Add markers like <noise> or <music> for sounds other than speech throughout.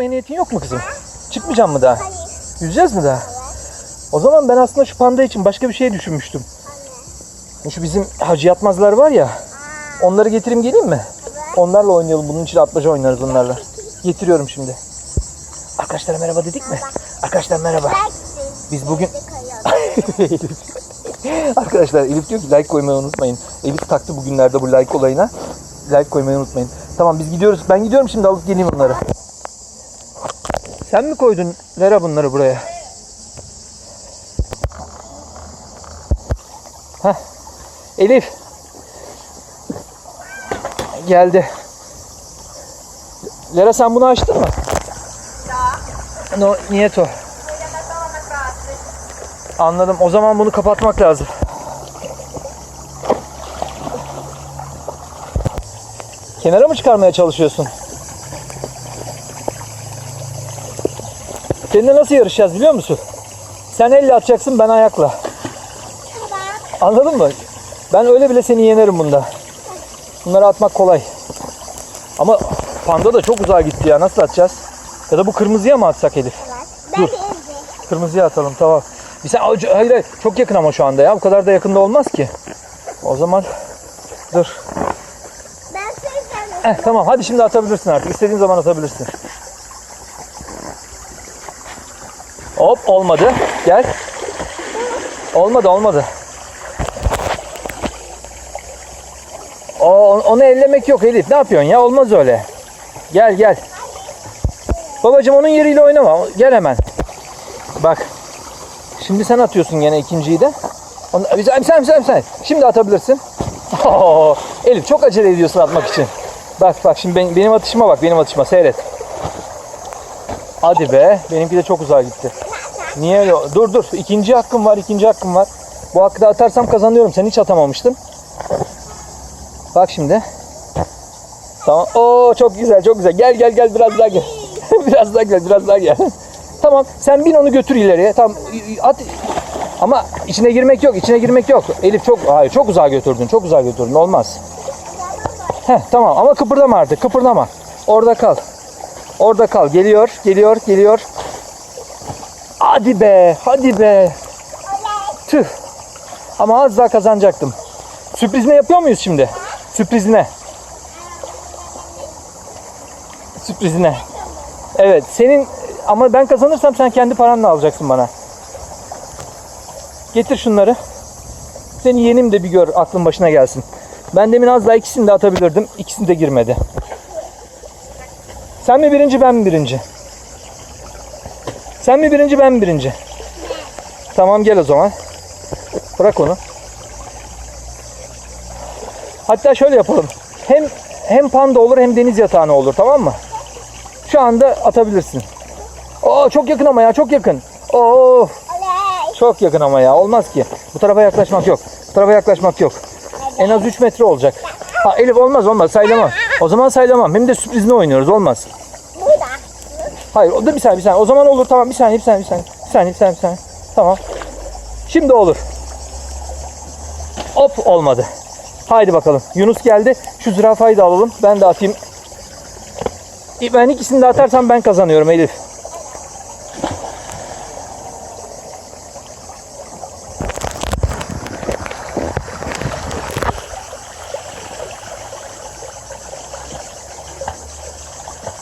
çıkmaya niyetin yok mu kızım? Çıkmayacağım mı daha? Hayır. Yüzeceğiz mi daha? O zaman ben aslında şu panda için başka bir şey düşünmüştüm. Şu bizim hacı yatmazlar var ya. Onları getireyim geleyim mi? Onlarla oynayalım. Bunun için atmaca oynarız onlarla. Getiriyorum şimdi. Arkadaşlar merhaba dedik mi? Arkadaşlar merhaba. Biz bugün... <laughs> Arkadaşlar Elif diyor ki like koymayı unutmayın. Elif taktı bugünlerde bu like olayına. Like koymayı unutmayın. Tamam biz gidiyoruz. Ben gidiyorum şimdi alıp geleyim onları. Sen mi koydun Vera bunları buraya? Heh. Elif. Geldi. Lera sen bunu açtın mı? No, niyeto. Anladım. O zaman bunu kapatmak lazım. Kenara mı çıkarmaya çalışıyorsun? Seninle nasıl yarışacağız biliyor musun? Sen elle atacaksın ben ayakla. Anladın mı? Ben öyle bile seni yenerim bunda. Bunları atmak kolay. Ama panda da çok uzağa gitti ya. Nasıl atacağız? Ya da bu kırmızıya mı atsak Elif? Dur. Kırmızıya atalım tamam. Bir sen hayır, hayır çok yakın ama şu anda ya. Bu kadar da yakında olmaz ki. O zaman dur. Ben. Eh, tamam hadi şimdi atabilirsin artık. İstediğin zaman atabilirsin. Hop olmadı. Gel. Olmadı olmadı. O, onu ellemek yok Elif. Ne yapıyorsun ya? Olmaz öyle. Gel gel. Babacım onun yeriyle oynama. Gel hemen. Bak. Şimdi sen atıyorsun gene ikinciyi de. Onu, sen, sen, sen, sen. Şimdi atabilirsin. Oo, Elif çok acele ediyorsun atmak için. Bak bak şimdi benim, benim atışıma bak benim atışıma seyret. Hadi be benimki de çok uzağa gitti. Niye öyle? Dur dur ikinci hakkım var ikinci hakkım var. Bu hakkı da atarsam kazanıyorum. Sen hiç atamamıştın. Bak şimdi. Tamam. Oo çok güzel çok güzel. Gel gel gel biraz daha gel. <laughs> biraz daha gel biraz daha gel. <laughs> tamam sen bin onu götür ileriye. Tamam at. Ama içine girmek yok. içine girmek yok. Elif çok hayır çok uzağa götürdün. Çok uzağa götürdün. Olmaz. Heh tamam ama kıpırdama artık. Kıpırdama. Orada kal. Orada kal. Geliyor, geliyor, geliyor. Hadi be, hadi be. Tüh. Ama az daha kazanacaktım. Sürpriz ne yapıyor muyuz şimdi? Sürpriz ne? Sürpriz ne? Evet, senin ama ben kazanırsam sen kendi paranla alacaksın bana. Getir şunları. Seni yenim de bir gör, aklın başına gelsin. Ben demin az daha ikisini de atabilirdim. İkisini de girmedi. Sen mi birinci ben mi birinci? Sen mi birinci ben mi birinci? Tamam gel o zaman. Bırak onu. Hatta şöyle yapalım. Hem hem panda olur hem deniz yatağına olur tamam mı? Şu anda atabilirsin. Oo çok yakın ama ya çok yakın. Oo çok yakın ama ya olmaz ki. Bu tarafa yaklaşmak yok. Bu tarafa yaklaşmak yok. En az 3 metre olacak. Ha Elif olmaz olmaz saylamam. O zaman saylamam. Hem de sürprizini oynuyoruz olmaz. Hayır o da bir saniye bir saniye. O zaman olur tamam bir saniye bir saniye bir saniye. Bir saniye bir saniye bir saniye. Tamam. Şimdi olur. Hop olmadı. Haydi bakalım. Yunus geldi. Şu zürafayı da alalım. Ben de atayım. Ben ikisini de atarsam ben kazanıyorum Elif.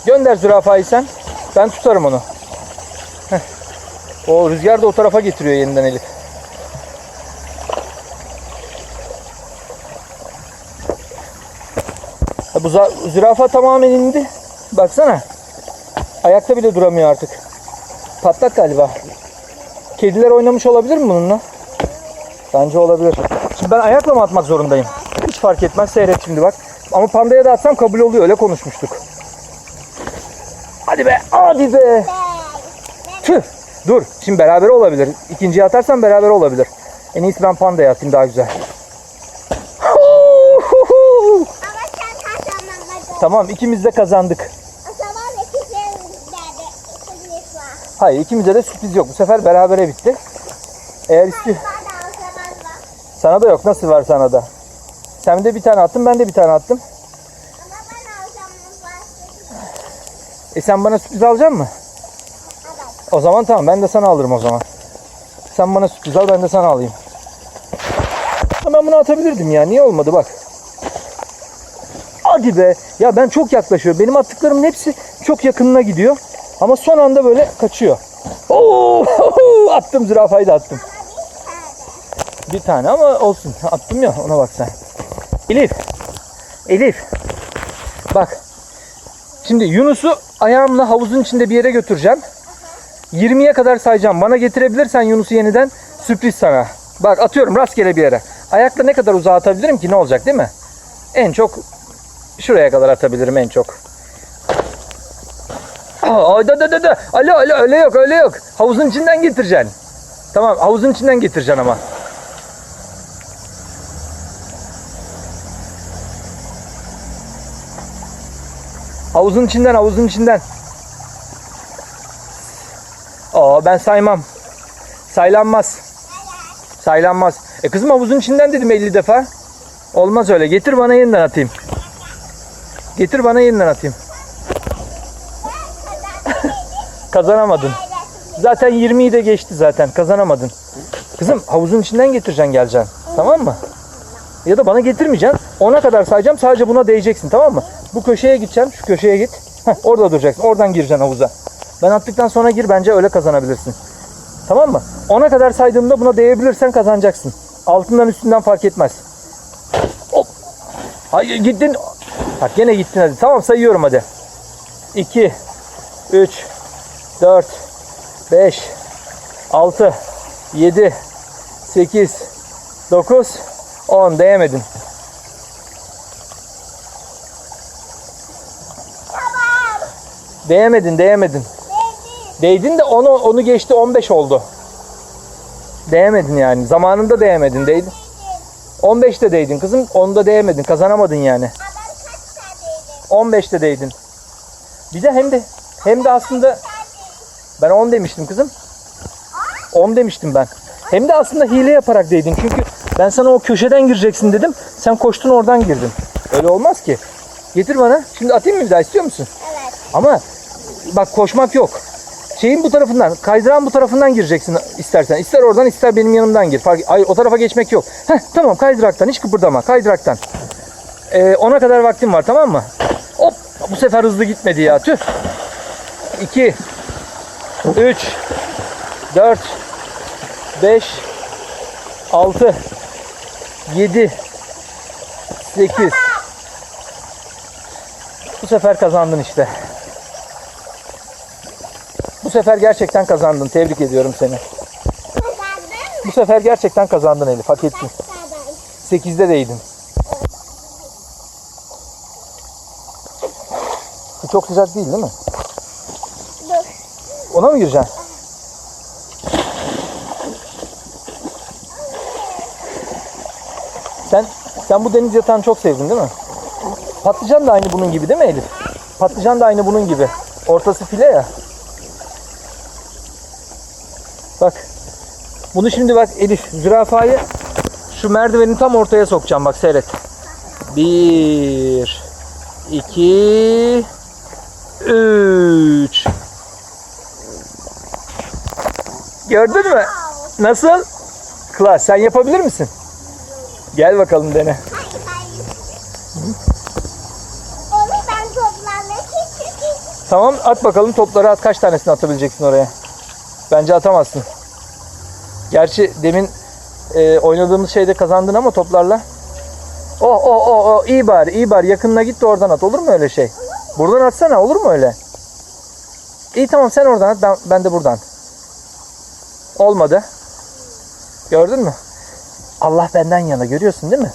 Gönder zürafayı sen. Ben tutarım onu. Heh. O rüzgar da o tarafa getiriyor yeniden Elif. Bu zürafa tamamen indi. Baksana. Ayakta bile duramıyor artık. Patlak galiba. Kediler oynamış olabilir mi bununla? Bence olabilir. Şimdi ben ayakla mı atmak zorundayım? Hiç fark etmez. Seyret şimdi bak. Ama pandaya da atsam kabul oluyor. Öyle konuşmuştuk. Hadi be. Hadi be. Tüh. Dur. Şimdi beraber olabilir. İkinciyi atarsan beraber olabilir. En iyisi ben pandaya atayım daha güzel. Tamam ikimiz de kazandık. Hayır ikimize de sürpriz yok. Bu sefer berabere bitti. Eğer var. Sana da yok. Nasıl var sana da? Sen de bir tane attın ben de bir tane attım. Ama bana o zaman var. E sen bana sürpriz alacak mısın? O zaman tamam ben de sana alırım o zaman. Sen bana sürpriz al ben de sana alayım. Ben bunu atabilirdim ya. Niye olmadı bak. Hadi be. Ya ben çok yaklaşıyor. Benim attıklarımın hepsi çok yakınına gidiyor. Ama son anda böyle kaçıyor. Oo! <laughs> attım zürafayı da attım. Bir tane ama olsun. Attım ya ona bak sen. Elif. Elif. Bak. Şimdi Yunus'u ayağımla havuzun içinde bir yere götüreceğim. 20'ye kadar sayacağım. Bana getirebilirsen Yunus'u yeniden sürpriz sana. Bak atıyorum rastgele bir yere. Ayakla ne kadar uzağa atabilirim ki ne olacak değil mi? En çok şuraya kadar atabilirim en çok. Aa, da da da da. Alo alo öyle yok öyle yok. Havuzun içinden getireceksin. Tamam havuzun içinden getireceksin ama. Havuzun içinden havuzun içinden. Aa ben saymam. Saylanmaz. Saylanmaz. E kızım havuzun içinden dedim 50 defa. Olmaz öyle. Getir bana yeniden atayım. Getir bana yeniden atayım. <laughs> Kazanamadın. Zaten 20'yi de geçti zaten. Kazanamadın. Kızım havuzun içinden getireceksin geleceksin. Tamam mı? Ya da bana getirmeyeceksin. Ona kadar sayacağım. Sadece buna değeceksin. Tamam mı? Bu köşeye gideceksin. Şu köşeye git. Heh, orada duracaksın. Oradan gireceksin havuza. Ben attıktan sonra gir. Bence öyle kazanabilirsin. Tamam mı? Ona kadar saydığımda buna değebilirsen kazanacaksın. Altından üstünden fark etmez. Hop. Hayır gittin. Bak gene gittin hadi. Tamam sayıyorum hadi. 2 3 4 5 6 7 8 9 10 değemedin. Değemedin, değemedin. Dedi. Değdin de onu onu geçti 15 oldu. Değemedin yani. Zamanında değemedin. Değdin. 15'te değdin kızım. Onda değemedin. Kazanamadın yani. Adam kaç tane 15'te değdin. Bir de hem de hem de aslında ben 10 demiştim kızım. 10 demiştim ben. Hem de aslında hile yaparak değdin. Çünkü ben sana o köşeden gireceksin dedim. Sen koştun oradan girdin. Öyle olmaz ki. Getir bana. Şimdi atayım mı bir daha istiyor musun? Evet. Ama bak koşmak yok. Şeyin bu tarafından, kaydırağın bu tarafından gireceksin istersen. İster oradan ister benim yanımdan gir. Fark, ay, o tarafa geçmek yok. Heh, tamam kaydıraktan hiç kıpırdama kaydıraktan. Ee, ona kadar vaktim var tamam mı? Hop bu sefer hızlı gitmedi ya tüh. 2 3 4 5 6 7 8 Bu sefer kazandın işte. Bu sefer gerçekten kazandın. Tebrik ediyorum seni. Kazandın Bu sefer gerçekten kazandın Elif. Hak ettin. 8'de değdin. Bu çok sıcak değil değil mi? Dur. Ona mı gireceksin? Sen sen bu deniz yatağını çok sevdin değil mi? Patlıcan da aynı bunun gibi değil mi Elif? Patlıcan da aynı bunun gibi. Ortası file ya. Bak. Bunu şimdi bak Elif zürafayı şu merdivenin tam ortaya sokacağım bak seyret. Bir, iki, üç. Gördün mü? Nasıl? Klas sen yapabilir misin? Gel bakalım dene. Tamam at bakalım topları at kaç tanesini atabileceksin oraya. Bence atamazsın. Gerçi demin e, oynadığımız şeyde kazandın ama toplarla. Oh oh oh oh iyi bari iyi bari yakınına git de oradan at olur mu öyle şey? Buradan atsana olur mu öyle? İyi tamam sen oradan at ben, ben de buradan. Olmadı. Gördün mü? Allah benden yana görüyorsun değil mi?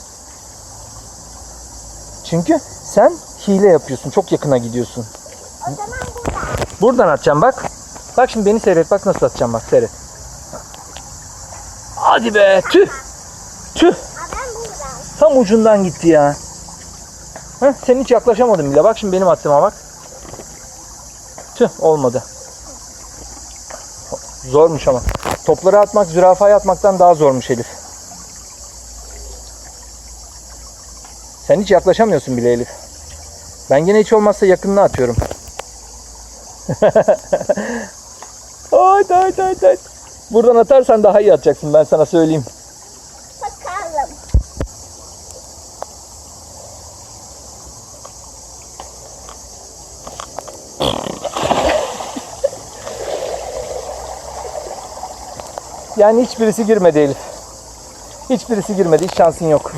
Çünkü sen hile yapıyorsun. Çok yakına gidiyorsun. O zaman burada. Buradan atacağım bak. Bak şimdi beni seyret. Bak nasıl atacağım bak seyret. Hadi be tüh. Tüh. Tam ucundan gitti ya. Heh, sen hiç yaklaşamadın bile. Bak şimdi benim attığıma bak. Tüh olmadı. Zormuş ama. Topları atmak zürafaya atmaktan daha zormuş Elif. Sen hiç yaklaşamıyorsun bile Elif. Ben yine hiç olmazsa yakınına atıyorum. <laughs> Ay ay ay ay. Buradan atarsan daha iyi atacaksın ben sana söyleyeyim. Bakalım. Yani hiçbirisi girmedi Elif. Hiçbirisi girmedi. Hiç şansın yok.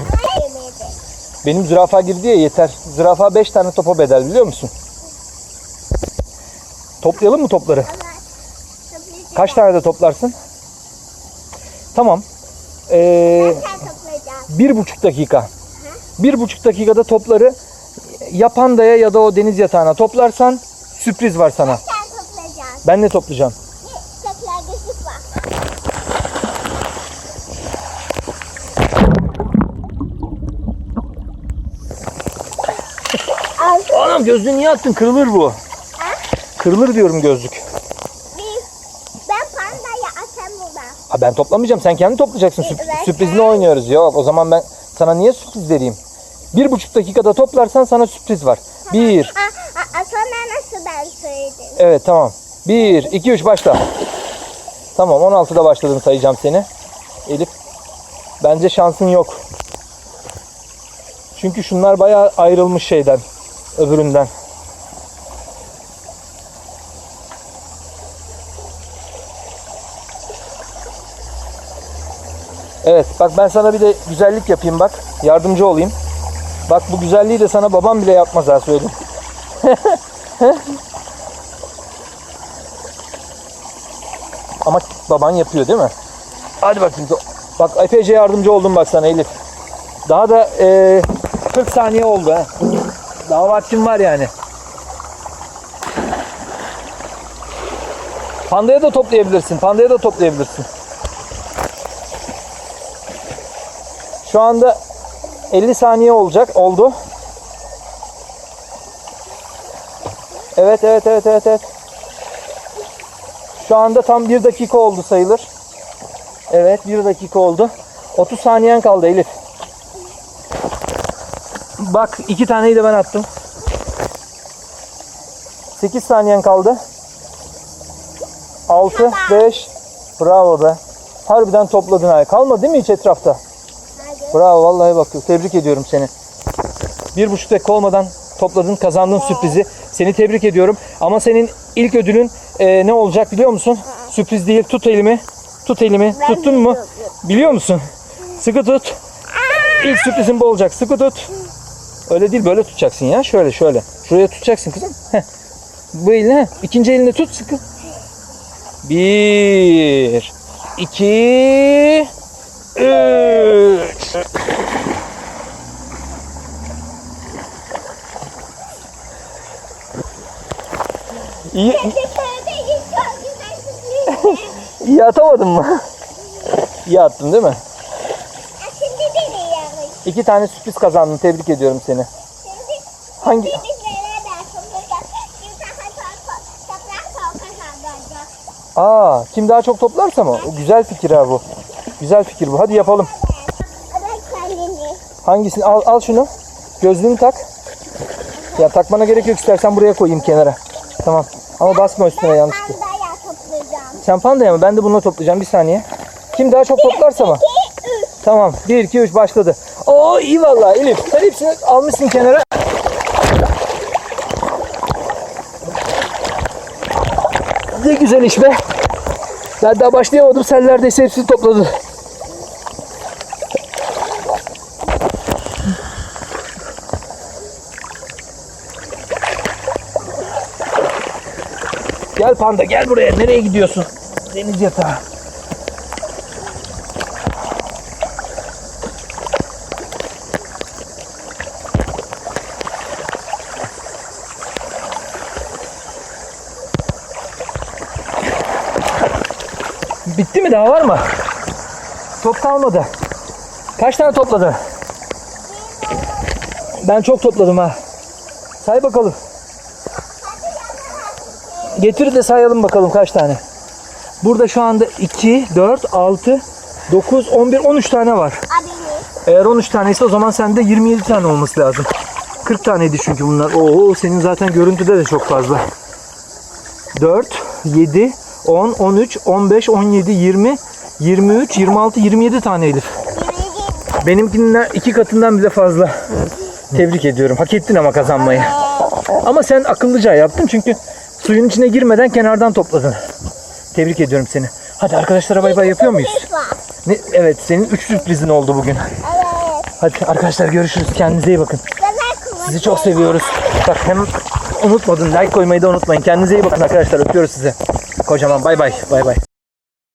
Benim zürafa girdi ya yeter. Zürafa 5 tane topa bedel biliyor musun? Toplayalım mı topları? Kaç tane de toplarsın? Tamam. Ee, bir buçuk dakika. Bir buçuk dakikada topları ya pandaya ya da o deniz yatağına toplarsan sürpriz var sana. Sen toplayacaksın. Ben ne toplayacağım? Anam gözlüğü niye attın? Kırılır bu. Kırılır diyorum gözlük. Bir. Ben pandayı atam buradan. Ha ben toplamayacağım. Sen kendi toplayacaksın. Sürp- Evet. sürprizini oynuyoruz. Yok o zaman ben sana niye sürpriz vereyim? Bir buçuk dakikada toplarsan sana sürpriz var. Bir. Ha, ha, sonra nasıl ben söyledim? Evet tamam. Bir, iki, üç başla. Tamam 16'da başladım sayacağım seni. Elif. Bence şansın yok. Çünkü şunlar bayağı ayrılmış şeyden. Öbüründen. Evet bak ben sana bir de güzellik yapayım bak. Yardımcı olayım. Bak bu güzelliği de sana babam bile yapmaz ha söyleyeyim. <laughs> Ama baban yapıyor değil mi? Hadi bakayım. Bak epeyce yardımcı oldum bak sana Elif. Daha da e, 40 saniye oldu ha. Daha vaktim var yani. Pandaya da toplayabilirsin. Pandaya da toplayabilirsin. Şu anda 50 saniye olacak. Oldu. Evet evet evet evet evet. Şu anda tam 1 dakika oldu sayılır. Evet 1 dakika oldu. 30 saniyen kaldı Elif. Bak iki taneyi de ben attım. 8 saniyen kaldı. 6, 5. Bravo be. Harbiden topladın ha. Kalmadı değil mi hiç etrafta? Bravo vallahi bak tebrik ediyorum seni. Bir buçuk dakika olmadan topladın kazandın sürprizi. Seni tebrik ediyorum. Ama senin ilk ödülün e, ne olacak biliyor musun? Sürpriz değil tut elimi. Tut elimi. Ben Tuttun mu? Biliyor musun? Sıkı tut. İlk sürprizin bu olacak. Sıkı tut. Öyle değil böyle tutacaksın ya. Şöyle şöyle. Şuraya tutacaksın kızım. Heh. Bu elini. heh. İkinci elini tut sıkı. Bir. iki, Üç. İyi, atamadın mı? İyi attın değil mi? İki tane sürpriz kazandın. Tebrik ediyorum seni. Hangi? Aa, kim daha çok toplarsa mı? O güzel fikir ha bu. Güzel fikir bu. Hadi yapalım. Ben. Hangisini? Al, al şunu. Gözlüğünü tak. Ya takmana gerek yok. İstersen buraya koyayım kenara. Tamam. Ama basma üstüne yanlışlıkla. Pandaya toplayacağım. Sen pandaya mı? Ben de bununla toplayacağım. Bir saniye. Kim daha çok toplarsa mı? Tamam. 1, 2, 3 başladı. Oo iyi vallahi Elif. Sen hepsini almışsın kenara. Ne güzel iş be. Ben daha başlayamadım. Sen neredeyse hepsini topladın. Gel panda gel buraya. Nereye gidiyorsun? Deniz yatağı. Bitti mi daha var mı? Top kalmadı. Kaç tane topladı? Ben çok topladım ha. Say bakalım. Getir de sayalım bakalım kaç tane. Burada şu anda 2, 4, 6, 9, 11, 13 tane var. Eğer 13 taneyse o zaman sende 27 tane olması lazım. 40 taneydi çünkü bunlar. Oo senin zaten görüntüde de çok fazla. 4, 7, 10, 13, 15, 17, 20, 23, 26, 27 tane Elif. Benimkinden iki katından bile fazla. Tebrik ediyorum. Hak ettin ama kazanmayı. Ama sen akıllıca yaptın çünkü suyun içine girmeden kenardan topladın. Tebrik ediyorum seni. Hadi arkadaşlara bay bay yapıyor muyuz? Ne, evet senin 3 sürprizin oldu bugün. Evet. Hadi arkadaşlar görüşürüz. Kendinize iyi bakın. Sizi çok seviyoruz. Bak hem unutmadın like koymayı da unutmayın. Kendinize iyi bakın arkadaşlar. Öpüyoruz sizi. Kocaman bay bay. Bay bay.